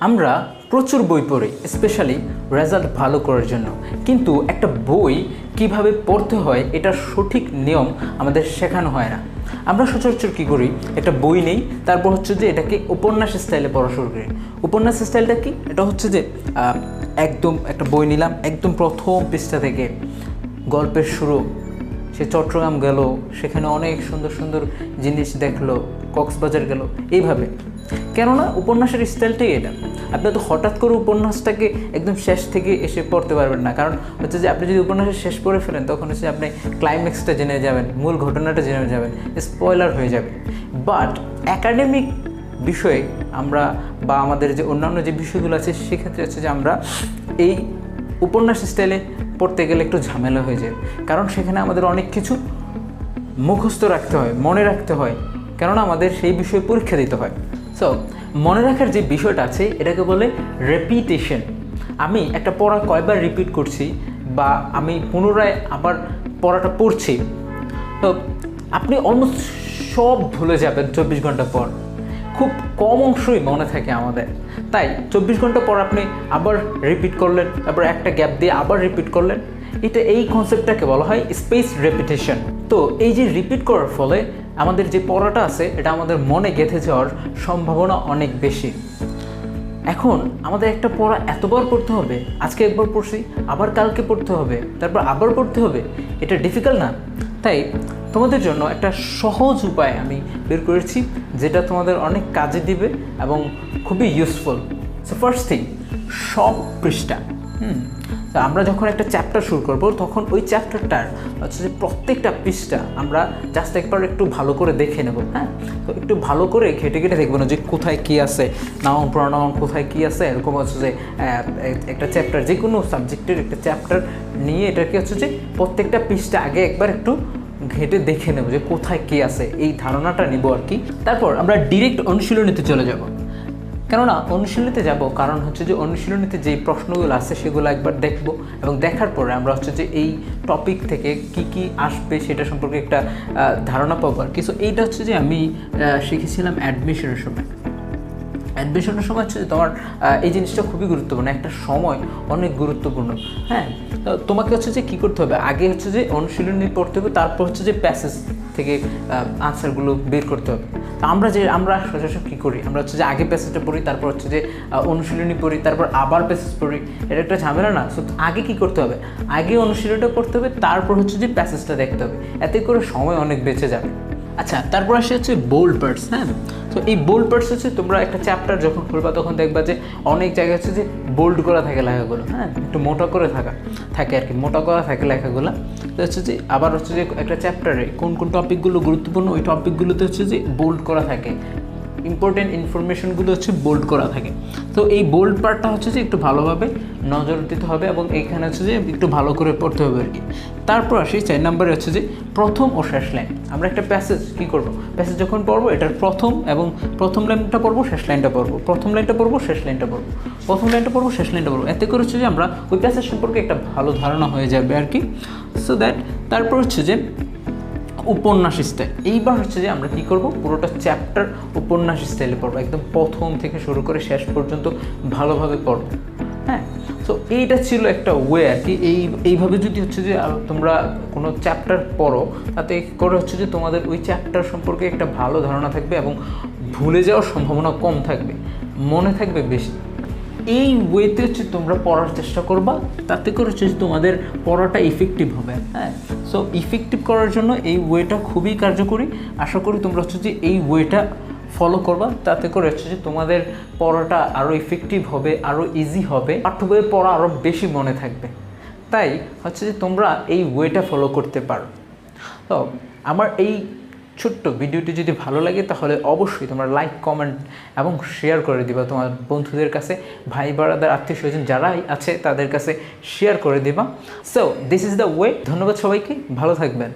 আমরা প্রচুর বই পড়ি স্পেশালি রেজাল্ট ভালো করার জন্য। কিন্তু একটা বই কীভাবে পড়তে হয় এটার সঠিক নিয়ম আমাদের শেখানো হয় না। আমরা সচরাচর কী করি, একটা বই নেই, তারপর হচ্ছে যে এটাকে উপন্যাস স্টাইলে পড়া শুরু করি। উপন্যাস স্টাইলটা কি? এটা হচ্ছে যে একদম একটা বই নিলাম, একদম প্রথম পৃষ্ঠা থেকে। গল্পের শুরু, সে চট্টগ্রাম গেল, সেখানে অনেক সুন্দর সুন্দর জিনিস দেখল, কক্সবাজার গেল, এইভাবে। কেননা উপন্যাসের স্টাইলটাই এটা। আপনি তো হঠাৎ করে উপন্যাসটাকে একদম শেষ থেকে এসে পড়তে পারবেন না। কারণ হচ্ছে যে আপনি যদি উপন্যাসের শেষ পড়ে ফেলেন, তখন হচ্ছে আপনি ক্লাইম্যাক্সটা জেনে যাবেন, মূল ঘটনাটা জেনে যাবেন স্পয়লার হয়ে যাবে। বাট অ্যাকাডেমিক বিষয়ে আমরা বা আমাদের যে অন্যান্য যে বিষয়গুলো আছে, সেক্ষেত্রে হচ্ছে যে আমরা এই উপন্যাস স্টাইলে পড়তে গেলে একটু ঝামেলা হয়ে যায়। কারণ সেখানে আমাদের অনেক কিছু মুখস্থ রাখতে হয়, মনে রাখতে হয়। কেননা আমাদের সেই বিষয়ে পরীক্ষা দিতে হয়। সো মনে রাখার যে বিষয়টা আছে, এটাকে বলে রেপিটেশন আমি একটা পড়া কয়বার রিপিট করছি বা আমি পুনরায় আবার পড়াটা পড়ছি। তো, আপনি অলমোস্ট সব ভুলে যাবেন চব্বিশ ঘণ্টা পর। খুব কম অংশই মনে থাকে আমাদের। তাই চব্বিশ ঘণ্টা পর আপনি আবার রিপিট করলেন তারপর একটা গ্যাপ দিয়ে আবার রিপিট করলেন। এটা এই কনসেপ্টটাকে বলা হয় স্পেস রেপিটেশন তো এই যে রিপিট করার ফলে আমাদের যে পড়াটা আছে, এটা আমাদের মনে গেঁথে যাওয়ার সম্ভাবনা অনেক বেশি। এখন আমাদের একটা পড়া এতবার পড়তে হবে, আজকে একবার পড়ছি, আবার কালকে পড়তে হবে, তারপর আবার পড়তে হবে, এটা ডিফিকাল্ট না। তাই তোমাদের জন্য একটা সহজ উপায় আমি বের করেছি, যেটা তোমাদের অনেক কাজে দিবে এবং খুবই ইউজফুল সো ফার্স্ট থিং সব পৃষ্ঠা। হুম। তো আমরা যখন একটা চ্যাপ্টার শুরু করব, তখন ওই চ্যাপ্টারটার হচ্ছে যে প্রত্যেকটা পৃষ্ঠা আমরা জাস্ট একবার একটু ভালো করে দেখে নেব হ্যাঁ? তো একটু ভালো করে ঘেটে ঘেটে দেখব না যে কোথায় কী আছে নাম প্রণাম কোথায় কী আছে, এরকম হচ্ছে যে একটা চ্যাপ্টার যে কোনো সাবজেক্টের একটা চ্যাপ্টার নিয়ে এটাকে হচ্ছে যে প্রত্যেকটা পৃষ্ঠা আগে একবার একটু ঘেটে দেখে নেব যে কোথায় কী আছে, এই ধারণাটা নিব আর কি। তারপর আমরা ডিরেক্ট অনুশীলনীতে চলে যাব। কেননা অনুশীলনীতে যাব, কারণ হচ্ছে যে অনুশীলনীতে যেই প্রশ্নগুলো আছে সেগুলো একবার দেখব এবং দেখার পরে আমরা হচ্ছে যে এই টপিক থেকে কি কি আসবে সেটা সম্পর্কে একটা ধারণা পাবো আর কি। সো এইটা হচ্ছে যে আমি শিখেছিলাম অ্যাডমিশনের সময়। অ্যাডমিশনের সময় হচ্ছে যে তোমার এই জিনিসটা খুবই গুরুত্বপূর্ণ, একটা সময় অনেক গুরুত্বপূর্ণ হ্যাঁ? তোমাকে হচ্ছে যে কী করতে হবে? আগে হচ্ছে যে অনুশীলনী পড়তে হবে, তারপর হচ্ছে যে প্যাসেজ থেকে আনসারগুলো বের করতে হবে। তো আমরা যে, আমরা সচরাচর কী করি? আমরা হচ্ছে যে আগে প্যাসেজটা পড়ি, তারপর হচ্ছে যে অনুশীলনী পড়ি, তারপর আবার প্যাসেজ পড়ি। এটা একটা ঝামেলা না। সো আগে কী করতে হবে? আগে অনুশীলনীটা পড়তে হবে, তারপর হচ্ছে যে প্যাসেজটা দেখতে হবে। এতে করে সময় অনেক বেঁচে যাবে। আচ্ছা তারপর আসে হচ্ছে বোল্ড পার্টস হ্যাঁ? তো এই বোল্ড পার্টস হচ্ছে তোমরা একটা চ্যাপ্টার যখন খুলবা, তখন দেখবা যে অনেক জায়গায় হচ্ছে যে বোল্ড করা থাকে লেখাগুলো হ্যাঁ? একটু মোটা করে থাকা, থাকে আর কি। মোটা করা থাকে লেখাগুলো। হচ্ছে যে আবার হচ্ছে যে একটা চ্যাপ্টারে কোন কোন টপিকগুলো গুরুত্বপূর্ণ, ওই টপিকগুলোতে হচ্ছে যে বোল্ড করা থাকে। ইম্পর্টেন্ট ইনফরমেশনগুলো হচ্ছে বোল্ড করা থাকে। তো এই বোল্ড পার্টটা হচ্ছে যে একটু ভালোভাবে নজর দিতে হবে এবং এইখানে হচ্ছে যে একটু ভালো করে পড়তে হবে আর কি। তারপর আসি চার নম্বরে হচ্ছে যে প্রথম ও শেষ লাইন আমরা একটা প্যাসেজ কী করব? প্যাসেজ যখন পড়ব, এটার প্রথম এবং প্রথম লাইনটা পড়ব, শেষ লাইনটা পড়ব। প্রথম লাইনটা পড়ব, শেষ লাইনটা পড়ব। প্রথম লাইনটা পড়ব, শেষ লাইনটা পড়ব। এতে করে হচ্ছে যে আমরা ওই প্যাসেজ সম্পর্কে একটা ভালো ধারণা হয়ে যাবে আর কি। সো দ্যাট তারপর হচ্ছে যে উপন্যাস স্টাইল এইবার হচ্ছে যে আমরা কি করব? পুরোটা চ্যাপ্টার উপন্যাস স্টাইলে পড়ব। একদম প্রথম থেকে শুরু করে শেষ পর্যন্ত ভালোভাবে পড়ব। হ্যাঁ? তো এইটা ছিল একটা ওয়ে আর কি। এই, এইভাবে যদি হচ্ছে যে তোমরা কোনো চ্যাপ্টার পড়ো, তাতে করে হচ্ছে যে তোমাদের ওই চ্যাপ্টার সম্পর্কে একটা ভালো ধারণা থাকবে এবং ভুলে যাওয়ার সম্ভাবনা কম থাকবে। মনে থাকবে বেশি। এই ওয়েতে হচ্ছে তোমরা পড়ার চেষ্টা করবা, তাতে করে হচ্ছে তোমাদের পড়াটা ইফেক্টিভ হবে হ্যাঁ? সো ইফেক্টিভ করার জন্য এই ওয়েটা খুবই কার্যকরী। আশা করি তোমরা হচ্ছে যে এই ওয়েটা ফলো করবা, তাতে করে হচ্ছে যে তোমাদের পড়াটা আরও ইফেক্টিভ হবে আরও ইজি হবে, পাঠ্য বইয়ের পড়া আরও বেশি মনে থাকবে। তাই হচ্ছে যে তোমরা এই ওয়েটা ফলো করতে পারো। তো, আমার এই ছোট্ট ভিডিওটি যদি ভালো লাগে, তাহলে অবশ্যই তোমরা লাইক কমেন্ট এবং শেয়ার করে দিবা। তোমার বন্ধুদের কাছে, ভাই বাড়াদের আত্মীয় স্বজন যারাই আছে, তাদের কাছে শেয়ার করে দিবা। So this is the way ধন্যবাদ সবাইকে। ভালো থাকবেন।